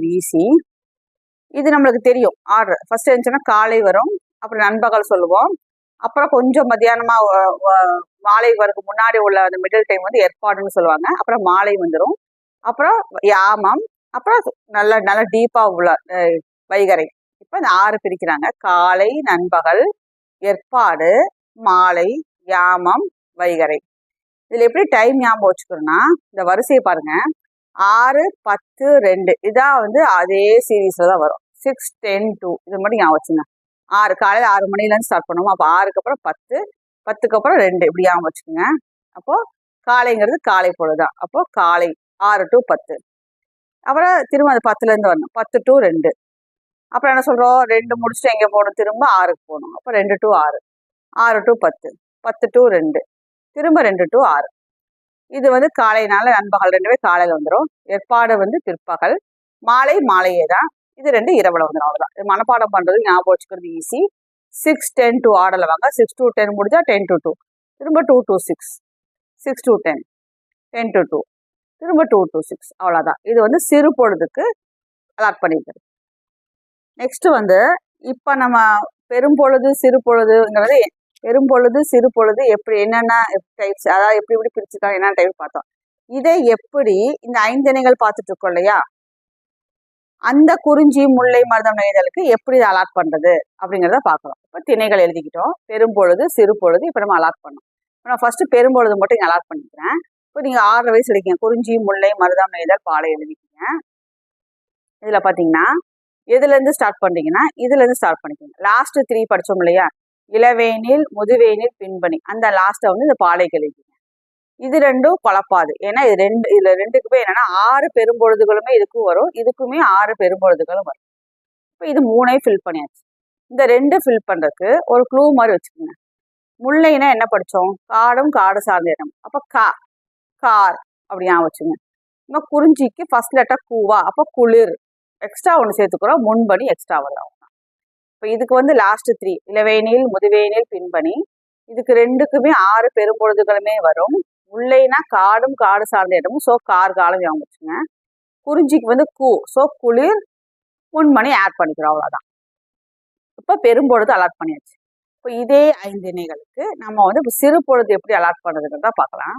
Easy இது நம்மளுக்கு தெரியும். ஆர்டர் ஃபர்ஸ்ட் இருந்துச்சுன்னா காலை வரும். அப்புறம் நண்பகல் சொல்லுவோம். அப்புறம் கொஞ்சம் மத்தியானமா மாலை வரக்கு முன்னாடி உள்ள அந்த மிடில் டைம் வந்து ஏற்பாடுன்னு சொல்லுவாங்க. அப்புறம் மாலை வந்துடும் அப்புறம் யாமம் அப்புறம் நல்ல நல்ல டீப்பா உள்ள வைகரை வைகறை. இப்போ இந்த ஆறு பிரிக்கிறாங்க. காலை நண்பகல் ஏற்பாடு மாலை யாமம் வைகறை. இதுல எப்படி டைம் ஞாபகம் வச்சுக்கணும்னா இந்த வரிசையை பாருங்க. ஆறு பத்து ரெண்டு. இதான் வந்து அதே சீரீஸ்ல தான் வரும். சிக்ஸ் டென் டூ இது மட்டும் ஞாபகம் வச்சுங்க. ஆறு. காலையில் ஆறு மணிலேருந்து ஸ்டார்ட் பண்ணுவோம். அப்போ ஆறுக்கு அப்புறம் பத்து பத்துக்கு அப்புறம் ரெண்டு. இப்படி ஞாபகம் வச்சுக்கோங்க. அப்போ காலைங்கிறது காலை பொழுதுதான் அப்போ காலை ஆறு டு பத்து. அப்புறம் திரும்ப அது பத்துலேருந்து வரணும். பத்து டு ரெண்டு. அப்புறம் என்ன சொல்கிறோம் ரெண்டு முடிச்சுட்டு எங்கே போகணும்? திரும்ப ஆறுக்கு போகணும். அப்போ ரெண்டு டு ஆறு. ஆறு டு பத்து. பத்து டு ரெண்டு. திரும்ப ரெண்டு டு ஆறு. இது வந்து காலைனால நண்பகல் ரெண்டுமே காலையில் வந்துடும் ஏற்பாடு வந்து பிற்பகல் மாலை மாலையே தான். இது ரெண்டு இரவுல வந்துடும் அவ்வளோதான் இது மனப்பாடம் பண்ணுறது ஞாபகம் வச்சுக்கிறது ஈஸி சிக்ஸ் டென் டூ ஆர்டரில் வாங்க. சிக்ஸ் டூ டென் முடிஞ்சா டென் டு டூ திரும்ப two two six six two ten ten to two திரும்ப டூ டூ சிக்ஸ் அவ்வளோதான் இது வந்து சிறு பொழுதுக்கு அலாட் பண்ணிக்கிறது நெக்ஸ்ட் வந்து இப்போ நம்ம பெரும்பொழுது சிறு பொழுதுங்கிறது பெரும்பொழுது சிறு பொழுது எப்படி என்னென்ன டைப்ஸ் அதாவது எப்படி எப்படி பிரிச்சுக்கலாம் என்னென்ன டைப் பார்த்தோம். இதை எப்படி இந்த ஐந்தணைகள் பார்த்துட்டு இருக்கோம் இல்லையா? அந்த குறிஞ்சி முல்லை மருதம் நெய்தலுக்கு எப்படி இதை அலாட் பண்றது அப்படிங்கிறத பார்க்கலாம். இப்போ திணைகள் எழுதிக்கிட்டோம். பெரும்பொழுது சிறு பொழுது இப்போ நம்ம அலாட் பண்ணோம். இப்போ நான் ஃபர்ஸ்ட் பெரும்பொழுது மட்டும் இங்கே அலாட் பண்ணிக்கிறேன். இப்போ நீங்கள் ஆறு வயசு எடுக்கீங்க குறிஞ்சி முல்லை மருதம் நெய்தல் பாலை எழுதிக்கிங்க. இதில் பார்த்தீங்கன்னா எதுலேருந்து ஸ்டார்ட் பண்ணுறீங்கன்னா இதுலேருந்து ஸ்டார்ட் பண்ணிக்கோங்க. லாஸ்ட் த்ரீ படித்தோம் இல்லையா? இளவேனில் முதுவேனில் பின்பணி அந்த லாஸ்ட்டை வந்து இந்த பாலை எழுதிக்கங்க இது ரெண்டும் குழப்பாது. ஏன்னா இது ரெண்டு இதுல ரெண்டுக்குமே என்னன்னா ஆறு பெரும்பொழுதுகளுமே இதுக்கும் வரும். இதுக்குமே ஆறு பெரும்பொழுதுகளும் வரும். இப்போ இது மூணையும் ஃபில் பண்ணியாச்சு. இந்த ரெண்டு ஃபில் பண்றதுக்கு ஒரு க்ளூ மாதிரி வச்சுக்கோங்க. முல்லைனா என்ன படிச்சோம்? காடும் காடு சார்ந்த இடம். அப்ப கா கார் அப்படி ஞாபகம் வச்சுங்க இன்னும் குறிஞ்சிக்கு ஃபர்ஸ்ட் லெட்டர் கூவா. அப்போ குளிர். எக்ஸ்ட்ரா ஒன்று சேர்த்துக்கிறோம். முன்பணி எக்ஸ்ட்ரா வரும். இப்போ இதுக்கு வந்து லாஸ்ட் த்ரீ இளவேனில் முதுவேனில் பின்பணி இதுக்கு ரெண்டுக்குமே ஆறு பெரும்பொழுதுகளுமே வரும். உள்ளேனா காடும் காடு சார்ந்த இடமும். ஸோ கார் காலம் ஞாபகம் வச்சுங்க குறிஞ்சிக்கு வந்து கூ. ஸோ குளிர் முன்மணி ஆட் பண்ணிக்கிறோம் அவ்வளோதான் இப்போ பெரும்பொழுது அலாட் பண்ணியாச்சு. இப்போ இதே ஐந்து இணைகளுக்கு நம்ம வந்து இப்போ சிறு பொழுது எப்படி அலாட் பண்ணுறதுங்கிறத பார்க்கலாம்.